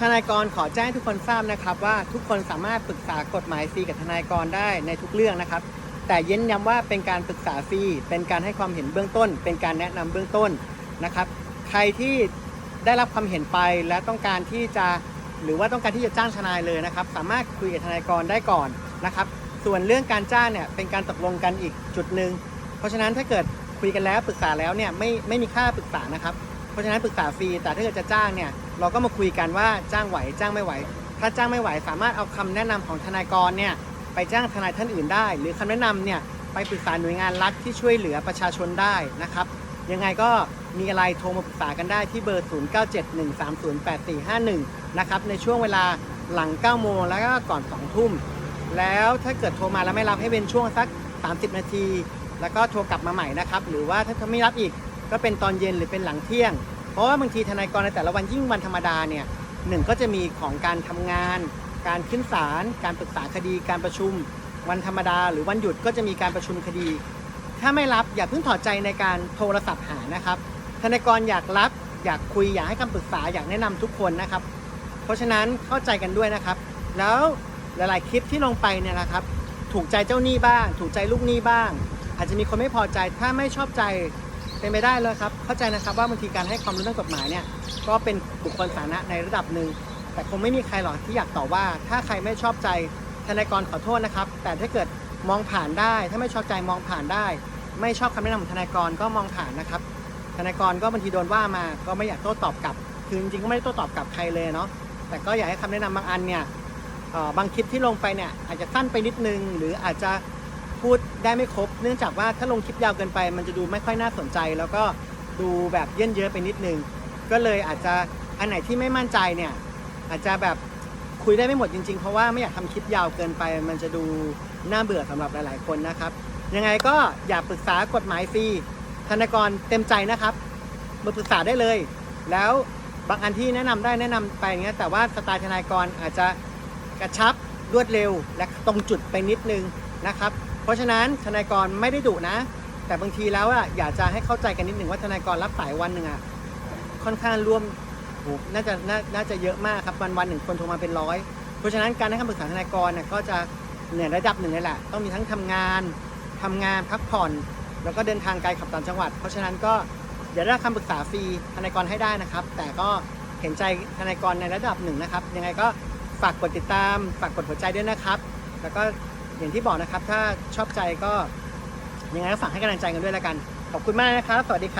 ทนายกรขอแจ้งทุกคนทราบนะครับว่าทุกคนสามารถปรึกษากฎหมายฟรีกับทนายกรได้ในทุกเรื่องนะครับ แต่เย้นย้ำว่าเป็นการปรึกษาฟรีเป็นการให้ความเห็นเบื้องต้น เป็นการแนะนำเบื้องต้นนะครับ ใครที่ได้รับความเห็นไปและต้องการที่จะหรือว่าต้องการที่จะจ้างทนายเลยนะครับ สามารถคุยกับทนายกรได้ก่อนนะครับ ส่วนเรื่องการจ้างเนี่ยเป็นการตกลงกันอีกจุดหนึ่งเพราะฉะนั้นถ้าเกิดคุยกันแล้วปรึกษาแล้วเนี่ยไม่ไม่มีค่าปรึกษานะครับ เพราะฉะนั้นปรึกษาฟรีแต่ถ้าเกิดจะจ้างเนี่ยเราก็มาคุยกันว่าจ้างไหวจ้างไม่ไหว ถ้าจ้างไม่ไหวสามารถเอาคำแนะนำของทนายกรเนี่ยไปจ้างทนายท่านอื่นได้ หรือคำแนะนำเนี่ยไปปรึกษาหน่วยงานรัฐที่ช่วยเหลือประชาชนได้นะครับยังไงก็มีอะไรโทรมาปรึกษากันได้ที่เบอร์ 0971308451 นะครับในช่วงเวลาหลัง 9 โมงแล้วก็ก่อน 2 ทุ่ม แล้วถ้าเกิดโทรมาแล้วไม่รับให้เป็นช่วงสัก 30 นาที แล้วก็โทรกลับมาใหม่นะครับ หรือว่าถ้าเขาไม่รับอีก ก็เป็นตอนเย็นหรือเป็นหลังเที่ยง เพราะว่าบางทีทนายกรในแต่ละวันยิ่งวันธรรมดาเนี่ยหนึ่งก็จะมีของการทำงาน การขึ้นศาลการปรึกษาคดี การประชุม วันธรรมดา หรือวันหยุดก็จะมีการประชุมคดี ถ้าไม่รับอย่าเพิ่งถอดใจในการโทรศัพท์หานะครับทนายกรอยากรับอยากคุยอยากให้คำปรึกษาอยากแนะนำทุกคนนะครับ เพราะฉะนั้นเข้าใจกันด้วยนะครับ แล้วหลาย ๆ คลิปที่ลงไปเนี่ยนะครับ ถูกใจเจ้าหนี้บ้าง ถูกใจลูกหนี้บ้าง อาจจะมีคนไม่พอใจถ้าไม่ชอบใจ เป็นไปได้เลยครับ เข้าใจนะครับว่าบางทีการให้ความรู้เรื่องกฎหมายเนี่ย ก็เป็นบุคคลสาธารณะในระดับหนึ่ง แต่คงไม่มีใครหรอกที่อยากต่อว่า ถ้าใครไม่ชอบใจทนายกรขอโทษนะครับ แต่ถ้าเกิดมองผ่านได้ ถ้าไม่ชอบใจมองผ่านได้ ไม่ชอบคำแนะนำของทนายกรก็มองผ่านนะครับ ทนายกรก็บางทีโดนว่ามาก็ไม่อยากโต้ตอบกลับ คือจริงๆก็ไม่ได้โต้ตอบกลับใครเลยเนาะ แต่ก็อยากให้คำแนะนำบางอันเนี่ยบางคลิปที่ลงไปเนี่ยอาจจะสั้นไปนิดนึง หรืออาจจะ พูดได้ไม่ครบ เนื่องจากว่าถ้าลงคลิปยาวเกินไป มันจะดูไม่ค่อยน่าสนใจ แล้วก็ดูแบบเยินเยอะไปนิดนึง ก็เลยอาจจะอันไหนที่ไม่มั่นใจเนี่ยอาจจะแบบคุยได้ไม่หมดจริงๆ เพราะว่าไม่อยากทำคลิปยาวเกินไป มันจะดูน่าเบื่อสำหรับหลายๆคนนะครับ ยังไงก็อย่าปรึกษากฎหมายฟรีธนากรเต็มใจนะครับมาปรึกษาได้เลย แล้วบางอันที่แนะนำได้แนะนำไปอย่างเงี้ยแต่ว่าสไตล์ทนายกรอาจจะกระชับรวดเร็วและตรงจุดไปนิดนึงนะครับ เพราะฉะนั้นทนายกรไม่ได้ดุนะ แต่บางทีแล้วอะอยากจะให้เข้าใจกันนิดหนึ่งว่าทนายกรรับสายวันหนึ่งอะค่อนข้างร่วมโหน่าจะน่าน่าจะเยอะมากครับวันวันหนึ่งคนโทรมาเป็นร้อย เพราะฉะนั้นการให้คำปรึกษาทนายกรเนี่ยก็จะเหนื่อยระดับหนึ่งเลยแหละต้องมีทั้งทำงานทำงานพักผ่อน แล้วก็เดินทางไกลขับต่างจังหวัด เพราะฉะนั้นก็อย่าได้รับคำปรึกษาฟรีทนายกรให้ได้นะครับ แต่ก็เห็นใจทนายกรในระดับหนึ่งนะครับ ยังไงก็ฝากกดติดตาม ฝากกดหัวใจด้วยนะครับ แล้วก็ อย่างที่บอกนะครับ ถ้าชอบใจก็ยังไงก็ฝากให้กำลังใจกันด้วยแล้วกัน ขอบคุณมากนะครับ สวัสดีครับ